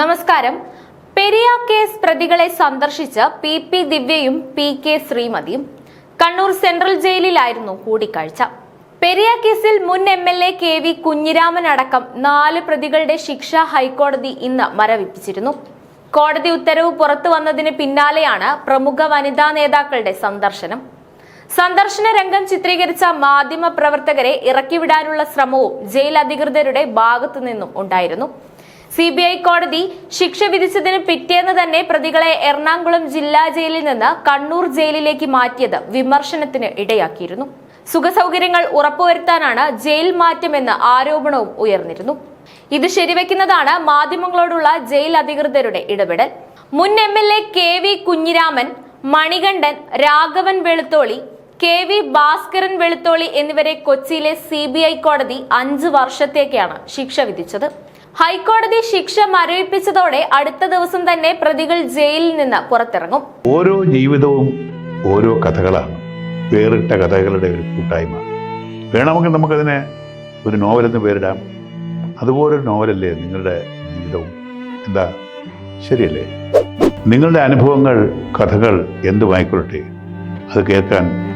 നമസ്കാരം. പെരിയ കേസ് പ്രതികളെ സന്ദർശിച്ച പി പി ദിവ്യയും പി കെ ശ്രീമതിയും കണ്ണൂർ സെൻട്രൽ ജയിലിലായിരുന്നു കൂടിക്കാഴ്ച. പെരിയ കേസിൽ മുൻ M L A K V Kunhiraman അടക്കം നാല് പ്രതികളുടെ ശിക്ഷ ഹൈക്കോടതി ഇന്ന് മരവിപ്പിച്ചിരുന്നു. കോടതി ഉത്തരവ് പുറത്തു വന്നതിന് പിന്നാലെയാണ് പ്രമുഖ വനിതാ നേതാക്കളുടെ സന്ദർശനം. സന്ദർശന രംഗം ചിത്രീകരിച്ച മാധ്യമ പ്രവർത്തകരെ ഇറക്കിവിടാനുള്ള ശ്രമവും ജയിൽ അധികൃതരുടെ ഭാഗത്തു നിന്നും ഉണ്ടായിരുന്നു. സി ബി ഐ കോടതി ശിക്ഷ വിധിച്ചതിന് പിറ്റേന്ന് തന്നെ പ്രതികളെ എറണാകുളം ജില്ലാ ജയിലിൽ നിന്ന് കണ്ണൂർ ജയിലിലേക്ക് മാറ്റിയത് വിമർശനത്തിന് ഇടയാക്കിയിരുന്നു. സുഖസൗകര്യങ്ങൾ ഉറപ്പുവരുത്താനാണ് ജയിൽ മാറ്റമെന്ന ആരോപണവും ഉയർന്നിരുന്നു. ഇത് ശരിവെക്കുന്നതാണ് മാധ്യമങ്ങളോടുള്ള ജയിൽ അധികൃതരുടെ ഇടപെടൽ. മുൻ M L A K V Kunhiraman Manikandan Raghavan Velutholi K V Bhaskaran Velutholi എന്നിവരെ കൊച്ചിയിലെ സി ബി ഐ കോടതി അഞ്ച് വർഷത്തേക്കാണ് ശിക്ഷ വിധിച്ചത്. ഹൈക്കോടതി ശിക്ഷ മരവിപ്പിച്ചതോടെ അടുത്ത ദിവസം തന്നെ പ്രതികൾ ജയിലിൽ നിന്ന് പുറത്തിറങ്ങും. ഓരോ ജീവിതവും ഓരോ കഥകളാണ്. വേറിട്ട കഥകളുടെ ഒരു കൂട്ടായ്മ. വേണമെങ്കിൽ നമുക്കതിനെ ഒരു നോവലെന്ന് പേരിടാം. അതുപോലൊരു നോവലല്ലേ നിങ്ങളുടെ ജീവിതവും? എന്താ? ശരിയല്ലേ? നിങ്ങളുടെ അനുഭവങ്ങൾ കഥകൾ എന്തുമായിക്കൊള്ളട്ടെ? അത് കേൾക്കാൻ